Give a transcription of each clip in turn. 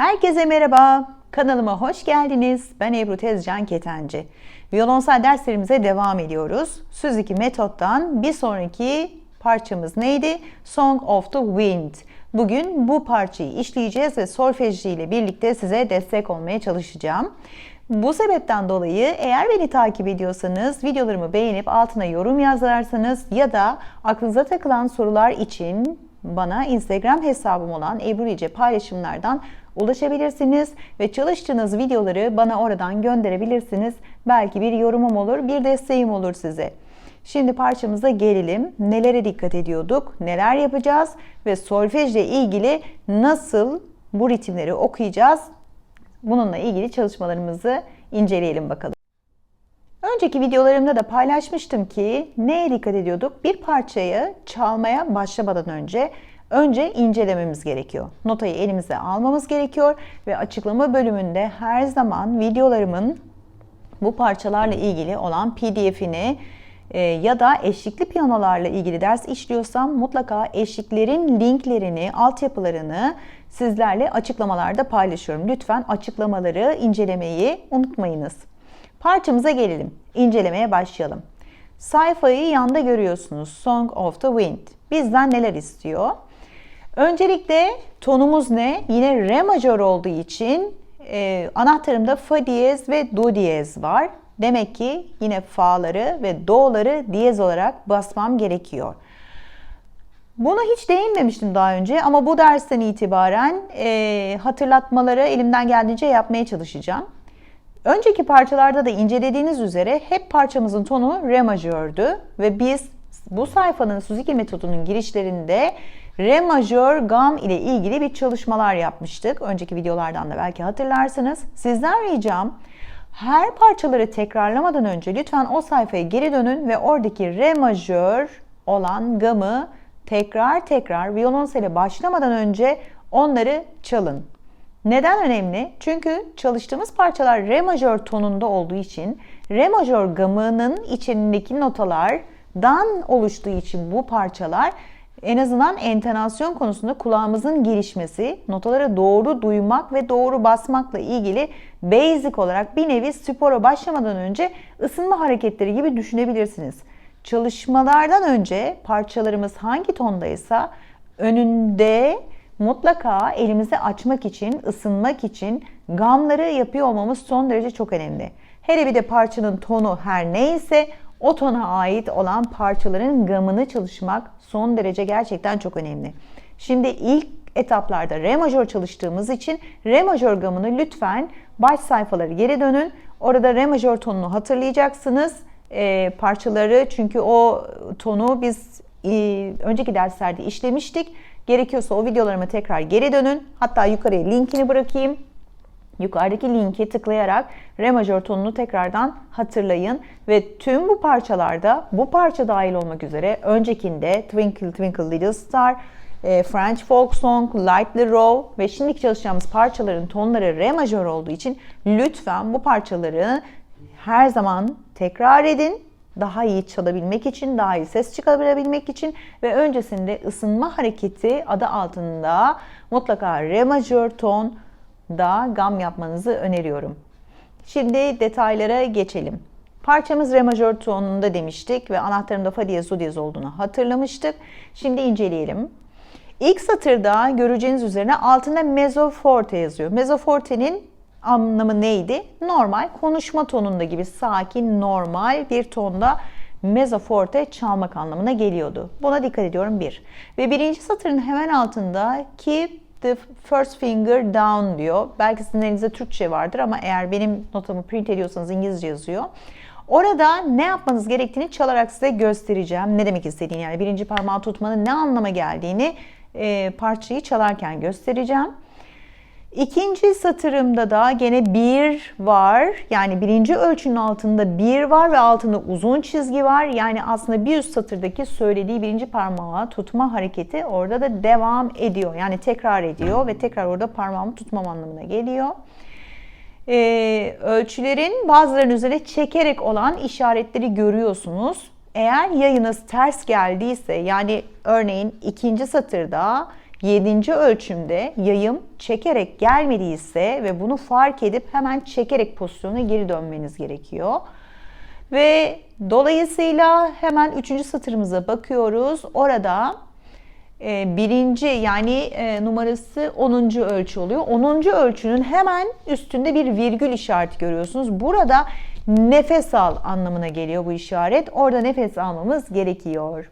Herkese merhaba. Kanalıma hoş geldiniz. Ben Ebru Tezcan Ketenci. Violonsel derslerimize devam ediyoruz. Suzuki metottan bir sonraki parçamız neydi? Song of the Wind. Bugün bu parçayı işleyeceğiz ve solfejli ile birlikte size destek olmaya çalışacağım. Bu sebepten dolayı eğer beni takip ediyorsanız videolarımı beğenip altına yorum yazarsanız ya da aklınıza takılan sorular için bana Instagram hesabım olan Ebru İce paylaşımlardan ulaşabilirsiniz ve çalıştığınız videoları bana oradan gönderebilirsiniz. Belki bir yorumum olur, bir desteğim olur size. Şimdi parçamıza gelelim. Nelere dikkat ediyorduk, neler yapacağız ve solfejle ilgili nasıl bu ritimleri okuyacağız? Bununla ilgili çalışmalarımızı inceleyelim bakalım. Önceki videolarımda da paylaşmıştım ki neye dikkat ediyorduk? Bir parçayı çalmaya başlamadan önce önce incelememiz gerekiyor. Notayı elimize almamız gerekiyor ve açıklama bölümünde her zaman videolarımın bu parçalarla ilgili olan PDF'ini e, ya da eşlikli piyanolarla ilgili ders işliyorsam mutlaka eşliklerin linklerini, altyapılarını sizlerle açıklamalarda paylaşıyorum. Lütfen açıklamaları incelemeyi unutmayınız. Parçamıza gelelim. İncelemeye başlayalım. Sayfayı yanda görüyorsunuz. Song of the Wind. Bizden neler istiyor? Öncelikle tonumuz ne? Yine re majör olduğu için e, anahtarımda fa diyez ve do diyez var. Demek ki yine fa'ları ve do'ları diyez olarak basmam gerekiyor. Buna hiç değinmemiştim daha önce ama bu dersten itibaren e, hatırlatmaları elimden geldiğince yapmaya çalışacağım. Önceki parçalarda da incelediğiniz üzere hep parçamızın tonu re majördü ve biz bu sayfanın Suzuki metodunun girişlerinde re majör gam ile ilgili bir çalışmalar yapmıştık. Önceki videolardan da belki hatırlarsınız. Sizden ricam her parçaları tekrarlamadan önce lütfen o sayfaya geri dönün ve oradaki re majör olan gamı tekrar tekrar violonsele başlamadan önce onları çalın. Neden önemli? Çünkü çalıştığımız parçalar re majör tonunda olduğu için re majör gamının içindeki notalardan oluştuğu için bu parçalar en azından entonasyon konusunda kulağımızın gelişmesi, notaları doğru duymak ve doğru basmakla ilgili basic olarak bir nevi spora başlamadan önce ısınma hareketleri gibi düşünebilirsiniz. Çalışmalardan önce parçalarımız hangi tondaysa önünde mutlaka elimizi açmak için, ısınmak için gamları yapıyor olmamız son derece çok önemli. Hele bir de parçanın tonu her neyse o tona ait olan parçaların gamını çalışmak son derece gerçekten çok önemli. Şimdi ilk etaplarda re majör çalıştığımız için re majör gamını lütfen baş sayfaları geri dönün. Orada re majör tonunu hatırlayacaksınız. E, parçaları çünkü o tonu biz e, önceki derslerde işlemiştik. Gerekiyorsa o videolarıma tekrar geri dönün. Hatta yukarıya linkini bırakayım. Yukarıdaki linki tıklayarak re majör tonunu tekrardan hatırlayın ve tüm bu parçalarda bu parça dahil olmak üzere öncekinde Twinkle Twinkle Little Star, e, French Folk Song, Lightly Row ve şimdiki çalışacağımız parçaların tonları re majör olduğu için lütfen bu parçaları her zaman tekrar edin. Daha iyi çalabilmek için, daha iyi ses çıkarabilmek için ve öncesinde ısınma hareketi adı altında mutlaka re majör ton da gam yapmanızı öneriyorum. Şimdi detaylara geçelim. Parçamız re majör tonunda demiştik ve anahtarımda fa diyez, do diyez olduğunu hatırlamıştık. Şimdi inceleyelim. İlk satırda göreceğiniz üzerine altında mezzo forte yazıyor. Mezzo forte'nin anlamı neydi? Normal konuşma tonunda gibi sakin, normal bir tonda mezzo forte çalmak anlamına geliyordu. Buna dikkat ediyorum bir. Ve birinci satırın hemen altında keep the first finger down diyor. Belki sizin elinizde Türkçe vardır ama eğer benim notamı print ediyorsanız İngilizce yazıyor. Orada ne yapmanız gerektiğini çalarak size göstereceğim. Ne demek istediğini yani birinci parmağı tutmanın ne anlama geldiğini e, parçayı çalarken göstereceğim. İkinci satırımda da gene bir var. Yani birinci ölçünün altında bir var ve altında uzun çizgi var. Yani aslında bir üst satırdaki söylediği birinci parmağı tutma hareketi orada da devam ediyor. Yani tekrar ediyor ve tekrar orada parmağımı tutmam anlamına geliyor. Ee, ölçülerin bazılarının üzerine çekerek olan işaretleri görüyorsunuz. Eğer yayınız ters geldiyse yani örneğin ikinci satırda 7. ölçümde yayım çekerek gelmediyse ve bunu fark edip hemen çekerek pozisyona geri dönmeniz gerekiyor. Ve dolayısıyla hemen 3. satırımıza bakıyoruz. Orada e, birinci yani e, numarası 10. ölçü oluyor. 10. ölçünün hemen üstünde bir virgül işareti görüyorsunuz. Burada nefes al anlamına geliyor bu işaret. Orada nefes almamız gerekiyor.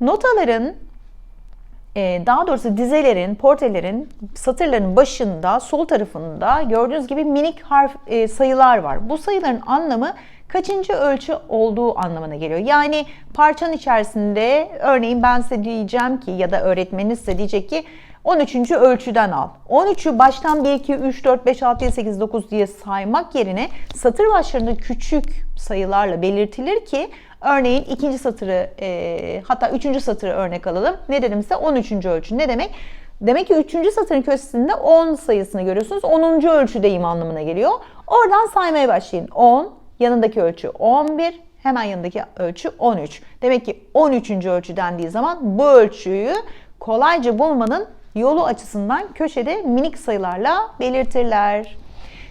Notaların daha doğrusu dizelerin, portelerin, satırların başında, sol tarafında gördüğünüz gibi minik harf e, sayılar var. Bu sayıların anlamı kaçıncı ölçü olduğu anlamına geliyor. Yani parçanın içerisinde örneğin ben size diyeceğim ki ya da öğretmeniniz size diyecek ki 13. ölçüden al. 13'ü baştan 1, 2, 3, 4, 5, 6, 7, 8, 9 diye saymak yerine satır başlarında küçük sayılarla belirtilir ki örneğin ikinci satırı e, hatta üçüncü satırı örnek alalım. Ne dedim size? 13. ölçü. Ne demek? Demek ki 3. satırın köşesinde 10 sayısını görüyorsunuz. 10. ölçüdeyim anlamına geliyor. Oradan saymaya başlayın. 10, yanındaki ölçü 11, hemen yanındaki ölçü 13. Demek ki 13. ölçü dendiği zaman bu ölçüyü kolayca bulmanın yolu açısından köşede minik sayılarla belirtirler.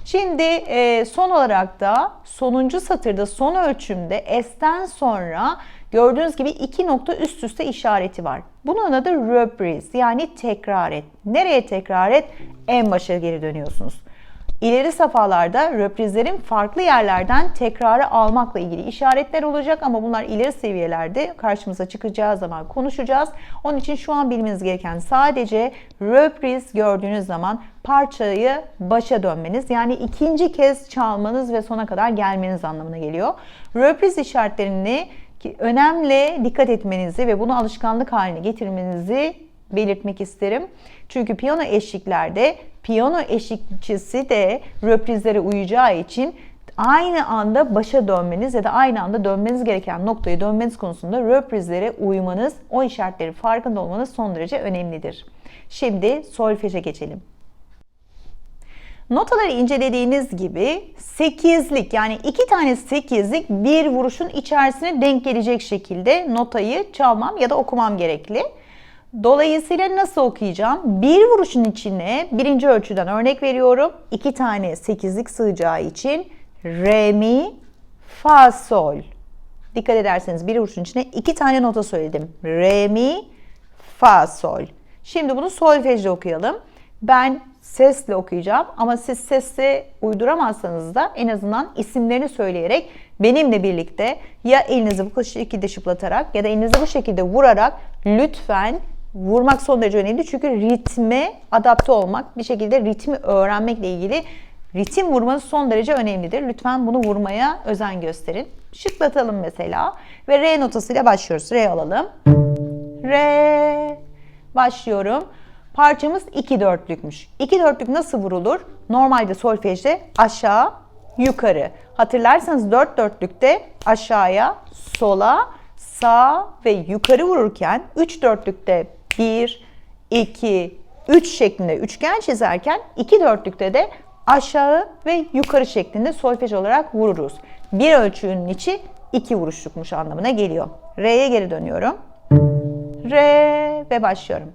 Şimdi e, son olarak da sonuncu satırda son ölçümde S'ten sonra gördüğünüz gibi iki nokta üst üste işareti var. Bunun adı reprise yani tekrar et. Nereye tekrar et? En başa geri dönüyorsunuz. İleri safhalarda röprizlerin farklı yerlerden tekrarı almakla ilgili işaretler olacak ama bunlar ileri seviyelerde karşımıza çıkacağı zaman konuşacağız. Onun için şu an bilmeniz gereken sadece röpriz gördüğünüz zaman parçayı başa dönmeniz yani ikinci kez çalmanız ve sona kadar gelmeniz anlamına geliyor. Röpriz işaretlerini önemli dikkat etmenizi ve bunu alışkanlık haline getirmenizi belirtmek isterim. Çünkü piyano eşliklerde piyano eşlikçisi de röprizlere uyacağı için aynı anda başa dönmeniz ya da aynı anda dönmeniz gereken noktaya dönmeniz konusunda röprizlere uymanız, o işaretleri farkında olmanız son derece önemlidir. Şimdi solfeje geçelim. Notaları incelediğiniz gibi sekizlik yani iki tane sekizlik bir vuruşun içerisine denk gelecek şekilde notayı çalmam ya da okumam gerekli. Dolayısıyla nasıl okuyacağım? Bir vuruşun içine birinci ölçüden örnek veriyorum. İki tane sekizlik sığacağı için re, mi, fa, sol. Dikkat ederseniz bir vuruşun içine iki tane nota söyledim. Re, mi, fa, sol. Şimdi bunu solfejle okuyalım. Ben sesle okuyacağım ama siz sesle uyduramazsanız da en azından isimlerini söyleyerek benimle birlikte ya elinizi bu şekilde şıplatarak ya da elinizi bu şekilde vurarak lütfen vurmak son derece önemli. Çünkü ritme adapte olmak, bir şekilde ritmi öğrenmekle ilgili ritim vurmanız son derece önemlidir. Lütfen bunu vurmaya özen gösterin. Şıklatalım mesela ve re notasıyla başlıyoruz. Re alalım. Re. Başlıyorum. Parçamız 2 dörtlükmüş. 2 dörtlük nasıl vurulur? Normalde solfejde aşağı, yukarı. Hatırlarsanız 4 dörtlükte aşağıya, sola, sağ ve yukarı vururken 3 dörtlükte 1, 2, 3 şeklinde üçgen çizerken 2 dörtlükte de aşağı ve yukarı şeklinde solfej olarak vururuz. Bir ölçünün içi 2 vuruşlukmuş anlamına geliyor. Re'ye geri dönüyorum. Re ve başlıyorum.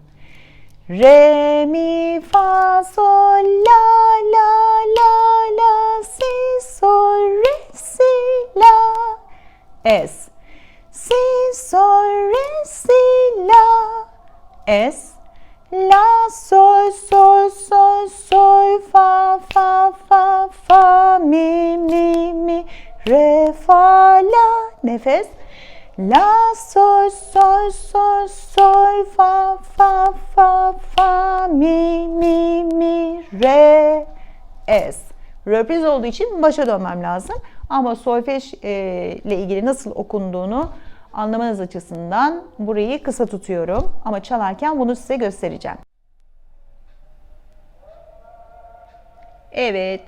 Re, mi, fa, sol, la, la, la, la, si, sol, re, si, la. Es. Si, sol, re, si, la. Es. La, sol, sol, sol, sol, fa, fa, fa, fa, mi, mi, mi, re, fa, la. Nefes. La, sol, sol, sol, sol, fa, fa, fa, fa, mi, mi, mi, re, es. Röpriz olduğu için başa dönmem lazım. Ama solfej e, ile ilgili nasıl okunduğunu anlamanız açısından burayı kısa tutuyorum. Ama çalarken bunu size göstereceğim. Evet.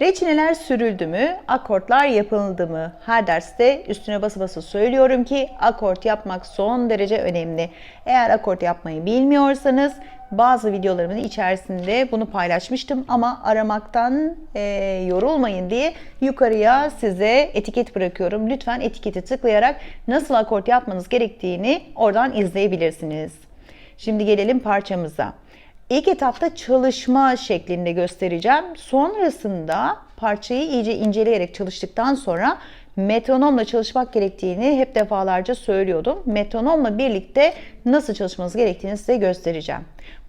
Reçineler sürüldü mü, akortlar yapıldı mı? Her derste üstüne bası bası söylüyorum ki akort yapmak son derece önemli. Eğer akort yapmayı bilmiyorsanız bazı videolarımın içerisinde bunu paylaşmıştım ama aramaktan e, yorulmayın diye yukarıya size etiket bırakıyorum. Lütfen etiketi tıklayarak nasıl akort yapmanız gerektiğini oradan izleyebilirsiniz. Şimdi gelelim parçamıza. İlk etapta çalışma şeklinde göstereceğim. Sonrasında parçayı iyice inceleyerek çalıştıktan sonra metronomla çalışmak gerektiğini hep defalarca söylüyordum. Metronomla birlikte nasıl çalışmanız gerektiğini size göstereceğim.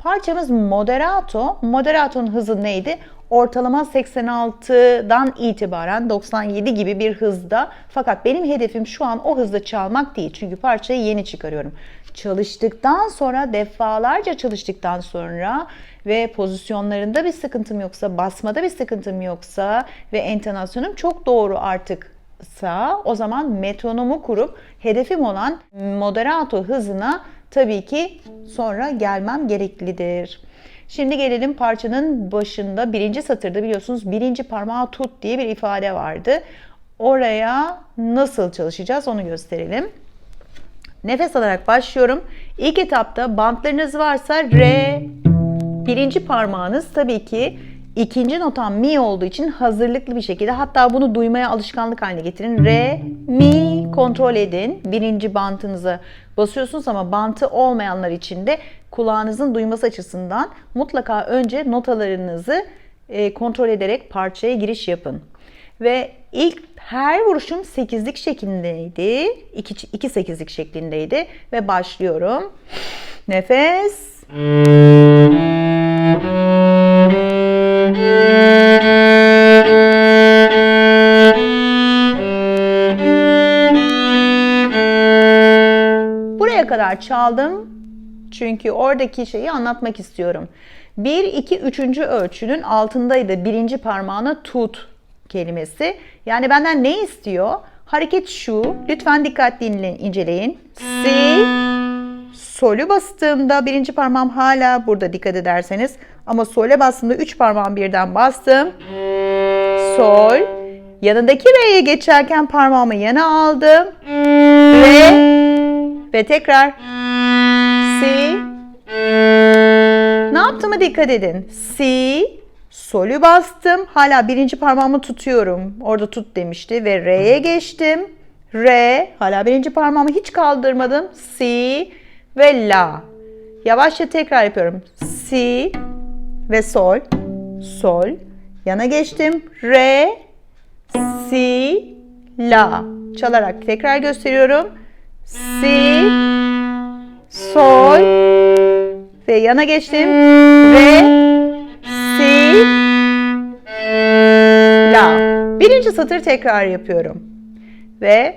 Parçamız moderato. Moderato'nun hızı neydi? Ortalama 86'dan itibaren 97 gibi bir hızda. Fakat benim hedefim şu an o hızda çalmak değil. Çünkü parçayı yeni çıkarıyorum. Çalıştıktan sonra defalarca çalıştıktan sonra ve pozisyonlarında bir sıkıntım yoksa, basmada bir sıkıntım yoksa ve entonasyonum çok doğru artık o zaman metronomu kurup hedefim olan moderato hızına tabii ki sonra gelmem gereklidir. Şimdi gelelim parçanın başında birinci satırda biliyorsunuz birinci parmağı tut diye bir ifade vardı. Oraya nasıl çalışacağız onu gösterelim. Nefes alarak başlıyorum. İlk etapta bantlarınız varsa re birinci parmağınız tabii ki ikinci notam mi olduğu için hazırlıklı bir şekilde hatta bunu duymaya alışkanlık haline getirin. Re, mi kontrol edin. Birinci bantınıza basıyorsunuz ama bantı olmayanlar için de kulağınızın duyması açısından mutlaka önce notalarınızı e, kontrol ederek parçaya giriş yapın. Ve ilk her vuruşum sekizlik şeklindeydi. 2 iki sekizlik şeklindeydi ve başlıyorum. Nefes. Buraya kadar çaldım. Çünkü oradaki şeyi anlatmak istiyorum. 1, 2, 3. ölçünün altındaydı birinci parmağını tut kelimesi. Yani benden ne istiyor? Hareket şu. Lütfen dikkatli inceleyin. Si, solü bastığımda birinci parmağım hala burada dikkat ederseniz. Ama sole bastığımda üç parmağım birden bastım. Sol. Yanındaki re'ye geçerken parmağımı yana aldım. Re. Ve tekrar. Si. Ne yaptığımı dikkat edin. Si. Solü bastım. Hala birinci parmağımı tutuyorum. Orada tut demişti ve re'ye geçtim. Re. Hala birinci parmağımı hiç kaldırmadım. Si ve la. Yavaşça tekrar yapıyorum. Si ve sol. Sol. Yana geçtim. Re. Si. La. Çalarak tekrar gösteriyorum. Si. Sol. Ve yana geçtim. Re. Si. La. Birinci satır tekrar yapıyorum. Ve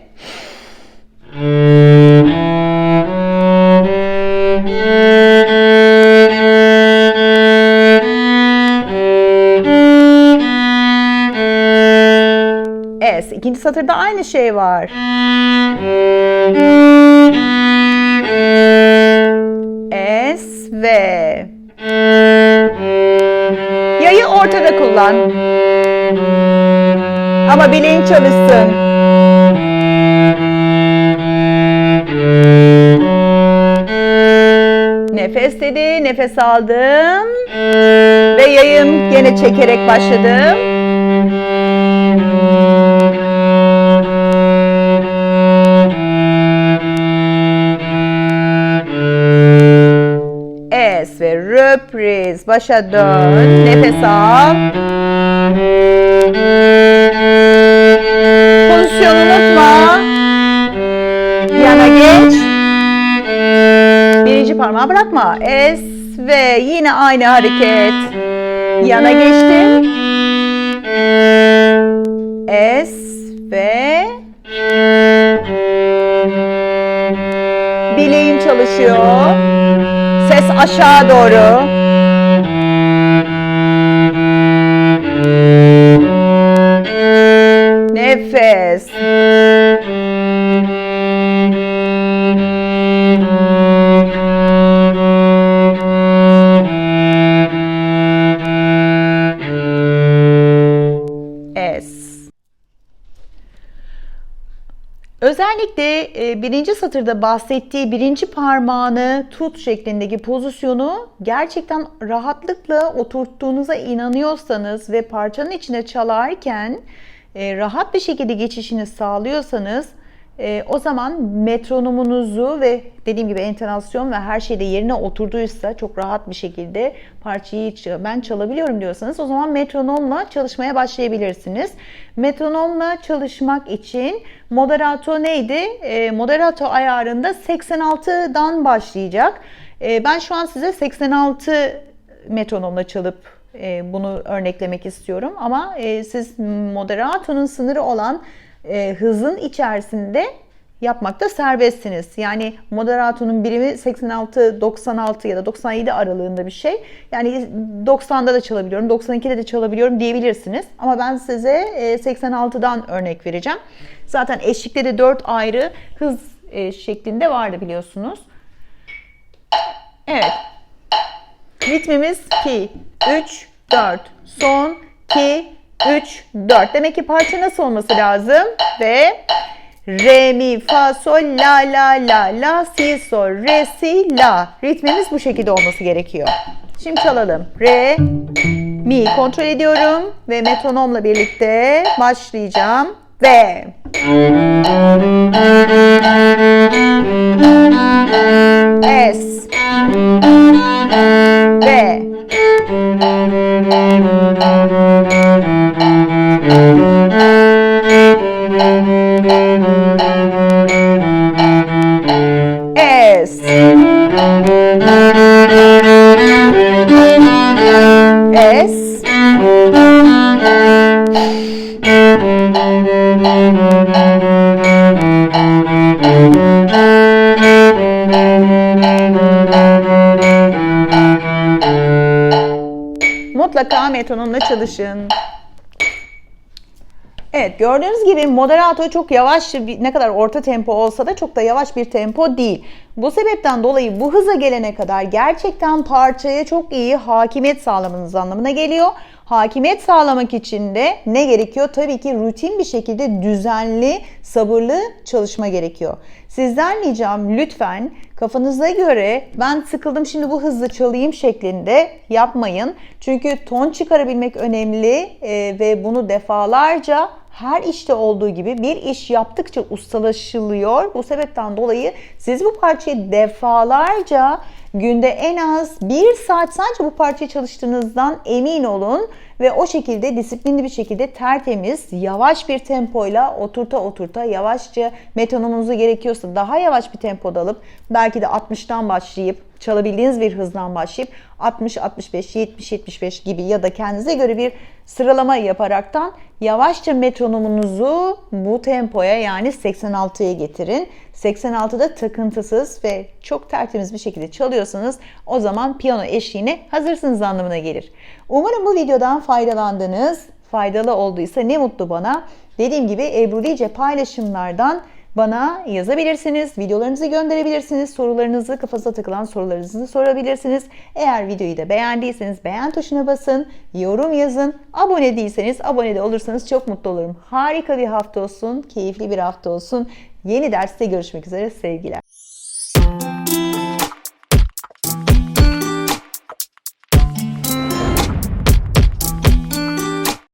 S. İkinci satırda aynı şey var. S ve yayı ortada kullan. Ama bileğin çalışsın. Nefes dedi, nefes aldım ve yayın gene çekerek başladım. Es ve röpriz. Başa dön. Nefes al. Pozisyonu unutma. Yana geç. Parmağı bırakma. Es ve yine aynı hareket. Yana geçtim. Es ve bileğim çalışıyor. Ses aşağı doğru. Nefes. Özellikle e, birinci satırda bahsettiği birinci parmağını tut şeklindeki pozisyonu gerçekten rahatlıkla oturttuğunuza inanıyorsanız ve parçanın içine çalarken e, rahat bir şekilde geçişini sağlıyorsanız e, o zaman metronumunuzu ve dediğim gibi entonasyon ve her şeyde yerine oturduysa çok rahat bir şekilde parçayı ben çalabiliyorum diyorsanız o zaman metronomla çalışmaya başlayabilirsiniz. Metronomla çalışmak için moderato neydi? E, moderato ayarında 86'dan başlayacak. E, ben şu an size 86 metronomla çalıp e, bunu örneklemek istiyorum ama e, siz moderatonun sınırı olan e, hızın içerisinde yapmakta serbestsiniz. Yani moderatonun birimi 86-96 ya da 97 aralığında bir şey. Yani 90'da da çalabiliyorum, 92'de de çalabiliyorum diyebilirsiniz. Ama ben size e, 86'dan örnek vereceğim. Zaten eşlikte de 4 ayrı hız e, şeklinde vardı biliyorsunuz. Evet. Ritmimiz 2, 3, 4. Son 2, 3, 4. Demek ki parça nasıl olması lazım? Ve Re, mi, fa, sol, la, la, la, la, si, sol, re, si, la. Ritmimiz bu şekilde olması gerekiyor. Şimdi çalalım. Re, mi kontrol ediyorum ve metronomla birlikte başlayacağım. Ve Es ve çalışın. Evet gördüğünüz gibi moderato çok yavaş ne kadar orta tempo olsa da çok da yavaş bir tempo değil. Bu sebepten dolayı bu hıza gelene kadar gerçekten parçaya çok iyi hakimiyet sağlamanız anlamına geliyor. Hakimiyet sağlamak için de ne gerekiyor? Tabii ki rutin bir şekilde düzenli, sabırlı çalışma gerekiyor. Sizden ricam lütfen kafanıza göre ben sıkıldım şimdi bu hızlı çalayım şeklinde yapmayın. Çünkü ton çıkarabilmek önemli e, ve bunu defalarca her işte olduğu gibi bir iş yaptıkça ustalaşılıyor. Bu sebepten dolayı siz bu parçayı defalarca günde en az bir saat sadece bu parçayı çalıştığınızdan emin olun ve o şekilde disiplinli bir şekilde tertemiz, yavaş bir tempoyla oturta oturta yavaşça metronomunuzu gerekiyorsa daha yavaş bir tempoda alıp belki de 60'tan başlayıp çalabildiğiniz bir hızdan başlayıp 60, 65, 70, 75 gibi ya da kendinize göre bir sıralama yaparaktan yavaşça metronomunuzu bu tempoya yani 86'ya getirin. 86'da takıntısız ve çok tertemiz bir şekilde çalıyorsanız o zaman piyano eşliğine hazırsınız anlamına gelir. Umarım bu videodan faydalandınız. Faydalı olduysa ne mutlu bana. Dediğim gibi Ebru Lice paylaşımlardan bana yazabilirsiniz, videolarınızı gönderebilirsiniz, sorularınızı, kafanıza takılan sorularınızı sorabilirsiniz. Eğer videoyu da beğendiyseniz beğen tuşuna basın, yorum yazın. Abone değilseniz abone de olursanız çok mutlu olurum. Harika bir hafta olsun, keyifli bir hafta olsun. Yeni derste görüşmek üzere sevgiler.